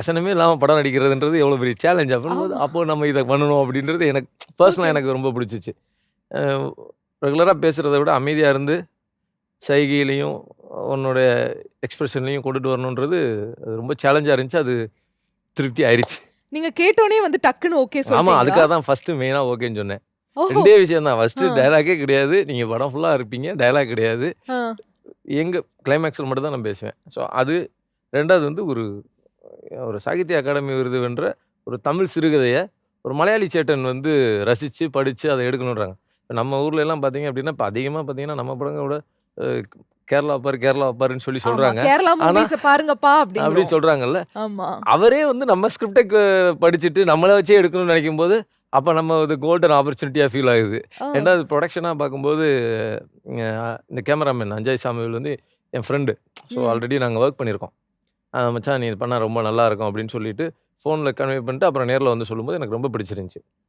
அசனமே இல்லாமல் படம் நடிக்கிறதுன்றது எவ்வளோ பெரிய சேலஞ்ச் அப்படின்போது ஆமா. அப்போ நம்ம இதை பண்ணணும் அப்படின்றது எனக்கு பர்சனலாக. எனக்கு ரொம்ப பிடிச்சிச்சு. ரெகுலராக பேசுகிறத விட அமைதியாக இருந்து சைகையிலையும் உன்னுடைய எக்ஸ்பிரஷன்லையும் கொண்டுட்டு வரணுன்றது அது ரொம்ப சேலஞ்சாக இருந்துச்சு. அது திருப்தி ஆயிடுச்சு நீங்க கேட்டோனே வந்து டக்குன்னு ஓகே ஆமாம் அதுக்காக தான் ஃபஸ்ட்டு மெயினாக ஓகேன்னு சொன்னேன். ரெண்டே விஷயம் தான். ஃபஸ்ட்டு. டைலாக்கே கிடையாது. நீங்கள் படம் ஃபுல்லாக இருப்பீங்க. டைலாக் கிடையாது. எங்கள் கிளைமேக்ஸில் மட்டும் தான் நான் பேசுவேன். ஸோ அது ரெண்டாவது வந்து ஒரு ஒரு சாகித்ய அகாடமி விருது வென்ற ஒரு தமிழ் சிறுகதையை ஒரு மலையாளி சேட்டன் வந்து ரசித்து படித்து அதை எடுக்கணுன்றாங்க. இப்போ நம்ம ஊர்ல எல்லாம் பார்த்தீங்க அப்படின்னா இப்போ அதிகமாக பார்த்தீங்கன்னா நம்ம படங்களை விட அஹ், கேரளா பாரு கேரளா பாருன்னு சொல்லி மூவிஸ் பாருங்கப்பா அப்படின்னு ஆமா. அவரே வந்து நம்ம ஸ்கிரிப்டை படிச்சுட்டு நம்மளை வச்சே எடுக்கணும்னு நினைக்கும் போது அப்போ நம்ம அது கோல்டன் ஆப்பர்ச்சுனிட்டியாக ஃபீல் ஆகுது. ஆ. ரெண்டாவது ப்ரொடக்ஷனாக பார்க்கும்போது இந்த கேமராமேன் அஜய் சாமுவேல் வந்து என் ஃப்ரெண்டு ஸோ. ஆல்ரெடி நாங்கள் ஒர்க் பண்ணியிருக்கோம். மச்சான் நீ இது பண்ணால் ரொம்ப நல்லா இருக்கும் அப்படின்னு சொல்லிட்டு ஃபோனில் கன்வே பண்ணிட்டு அப்புறம் நேரில் வந்து சொல்லும்போது எனக்கு ரொம்ப பிடிச்சிருந்துச்சி.